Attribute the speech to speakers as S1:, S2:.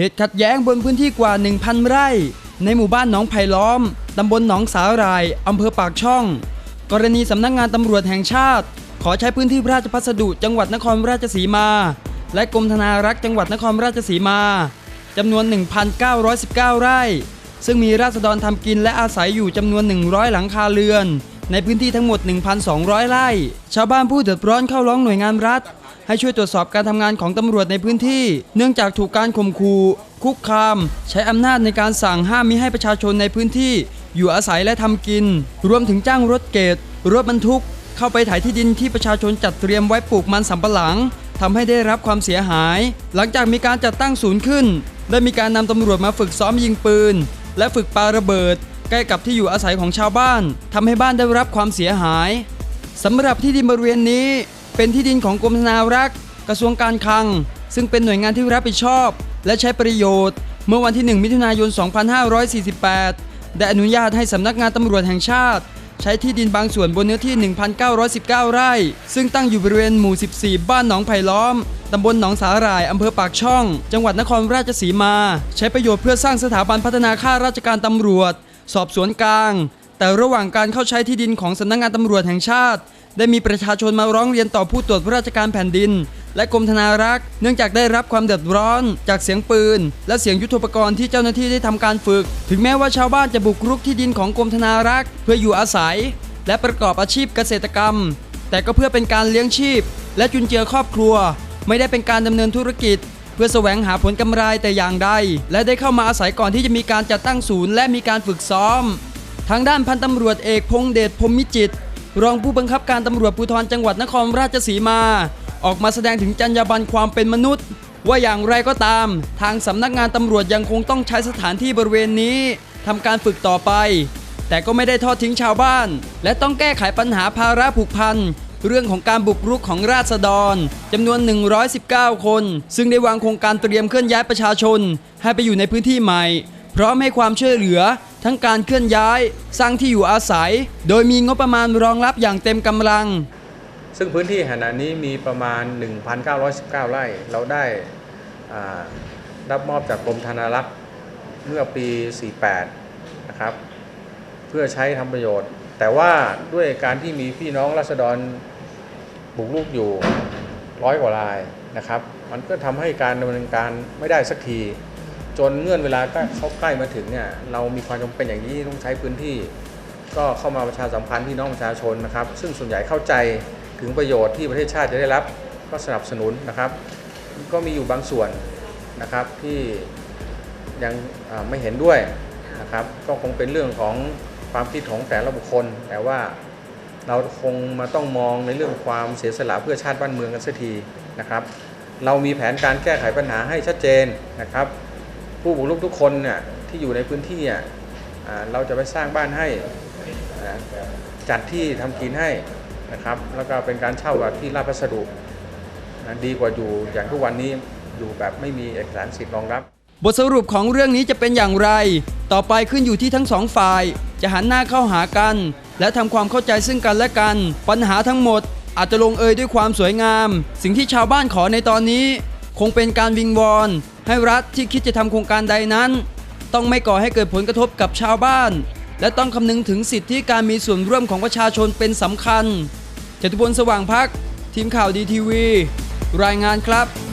S1: เหตุขัดแย้งบนพื้นที่กว่า 1,000 ไร่ ในหมู่บ้านหนองไผ่ล้อม ตำบลหนองสาหราย อำเภอปากช่อง กรณีสำนักงานตำรวจแห่งชาติ ขอใช้พื้นที่ราชพัสดุจังหวัดนครราชสีมา และกรมธนารักษ์จังหวัดนครราชสีมาจำนวน 1,919 ไร่ ซึ่งมีราษฎรทำกินและอาศัยอยู่จำนวน 100 หลังคาเรือน ในพื้นที่ทั้งหมด 1,200 ไร่ ชาวบ้านผู้เดือดร้อนเข้าร้องหน่วยงานรัฐ ให้ช่วยตรวจสอบการทำงานของตำรวจในพื้นที่ เนื่องจากถูกการข่มขู่คุกคาม ใช้อำนาจในการสั่งห้ามมิให้ประชาชนในพื้นที่ อยู่อาศัยและทำกิน รวมถึงจ้างรถเกตรถบรรทุก เข้าไปถ่ายที่ดินที่ประชาชนจัดเตรียมไว้ปลูกมันสำปะหลังทำให้ได้รับความเสียหาย หลังจากมีการจัดตั้งศูนย์ขึ้นได้มีการนำตำรวจมาฝึกซ้อมยิงปืน และฝึกปาระเบิด ใกล้กับที่อยู่อาศัยของชาวบ้านทำให้บ้านได้รับความเสียหายสำหรับที่ดินบริเวณนี้ เป็นที่ดินของกรมธนารักษ์ กระทรวงการคลัง ซึ่งเป็นหน่วยงานที่รับผิดชอบ และใช้ประโยชน์ เมื่อวันที่ 1 มิถุนายน 2548 ได้อนุญาตให้สำนักงานตำรวจแห่งชาติ ใช้ที่ดินบางส่วนบนเนื้อที่ 1,919 ไร่ ซึ่งตั้งอยู่บริเวณหมู่ 14 บ้านหนองไผ่ล้อมตำบลหนองสาหร่าย อำเภอปากช่อง จังหวัดนครราชสีมา ใช้ประโยชน์เพื่อสร้างสถาบันพัฒนาข้าราชการตำรวจ สอบสวนกลาง แต่ระหว่างการเข้าใช้ที่ดินของสำนักงานตำรวจแห่งชาติ ได้มีประชาชนมาร้องเรียนต่อผู้ตรวจราชการแผ่นดิน และกรมธนารักษ์เนื่องจากได้รับความเดือดร้อน จากเสียงปืน และเสียงยุทโธปกรณ์ที่เจ้าหน้าที่ได้ทำการฝึก ถึงแม้ว่าชาวบ้านจะบุกรุกที่ดินของกรมธนารักษ์เพื่ออยู่อาศัย และประกอบอาชีพเกษตรกรรม แต่ก็เพื่อเป็นการเลี้ยงชีพ และจุนเจือครอบครัว ไม่ได้เป็นการดำเนินธุรกิจเพื่อแสวงหาผลกำไรแต่อย่างใด และได้เข้ามาอาศัยก่อนที่จะมีการจัดตั้งศูนย์และมีการฝึกซ้อม ทางด้านพันตำรวจเอกพงเดชพรมมิจิต รองผู้บังคับการตำรวจภูธรจังหวัดนครราชสีมา ออกมาแสดงถึงจรรยาบรรณความเป็นมนุษย์ ว่าอย่างไรก็ตาม ทางสำนักงานตำรวจยังคงต้องใช้สถานที่บริเวณนี้ทำการฝึกต่อไป แต่ก็ไม่ได้ทอดทิ้งชาวบ้าน และต้องแก้ไขปัญหาภาระผูกพันเรื่องของการบุกรุกของราษฎรจำนวน 119 คน ซึ่งได้วางโครงการเตรียมเคลื่อนย้ายประชาชน ให้ไปอยู่ในพื้นที่ใหม่ พร้อมให้ความช่วยเหลือ ทั้งการเคลื่อนย้าย สร้างที่อยู่อาศัย โดยมีงบประมาณรองรับอย่างเต็มกำลัง
S2: ซึ่งพื้นที่ขณะนี้มีประมาณ 1,919 ไร่ เราได้รับมอบจากกรมธนารักษ์เมื่อปี 48 นะครับ เพื่อใช้ทำประโยชน์ แต่ว่าด้วยการที่มีพี่น้องราษฎรบุกรุกอยู่ร้อยกว่ารายนะครับ มันก็ทำให้การดำเนินการไม่ได้สักที จนเงื่อนเวลาเขาใกล้มาถึงเนี่ยเรามีความจำเป็นอย่างนี้ต้องใช้พื้นที่ ก็เข้ามาประชาสัมพันธ์พี่น้องประชาชนนะครับ ซึ่งส่วนใหญ่เข้าใจถึงประโยชน์ที่ประเทศชาติจะได้รับก็สนับสนุนนะครับ ก็มีอยู่บางส่วนนะครับที่ยังไม่เห็นด้วยนะครับ ก็คงเป็นเรื่องของความคิดของแต่ละบุคคล แต่ว่าเราคงมาต้องมองในเรื่องความเสียสละเพื่อชาติบ้านเมืองกันสักทีนะครับ เรามีแผนการแก้ไขปัญหาให้ชัดเจนนะครับ ผู้บุกรุกทุกคนเนี่ยที่อยู่ในพื้นที่อะเราจะไปสร้างบ้านให้นะจัดที่ทำกินให้นะครับ แล้วก็เป็นการเช่าแบบที่ราชพัสดุดีกว่าอยู่อย่างทุกวันนี้อยู่แบบไม่มีเอกสารสิทธิ์รองรับ
S1: บทสรุปของเรื่องนี้จะเป็นอย่างไร ต่อไปขึ้นอยู่ที่ทั้งสองฝ่าย จะหันหน้าเข้าหากัน และทำความเข้าใจซึ่งกันและกัน ปัญหาทั้งหมด อาจจะลงเอยด้วยความสวยงาม สิ่งที่ชาวบ้านขอในตอนนี้ คงเป็นการวิงวอนให้รัฐที่คิดจะทำโครงการใดนั้น ต้องไม่ก่อให้เกิดผลกระทบกับชาวบ้าน และต้องคำนึงถึงสิทธิการมีส่วนร่วมของประชาชนเป็นสำคัญจตุพลสว่างพัก ทีมข่าวดีทีวี รายงานครับ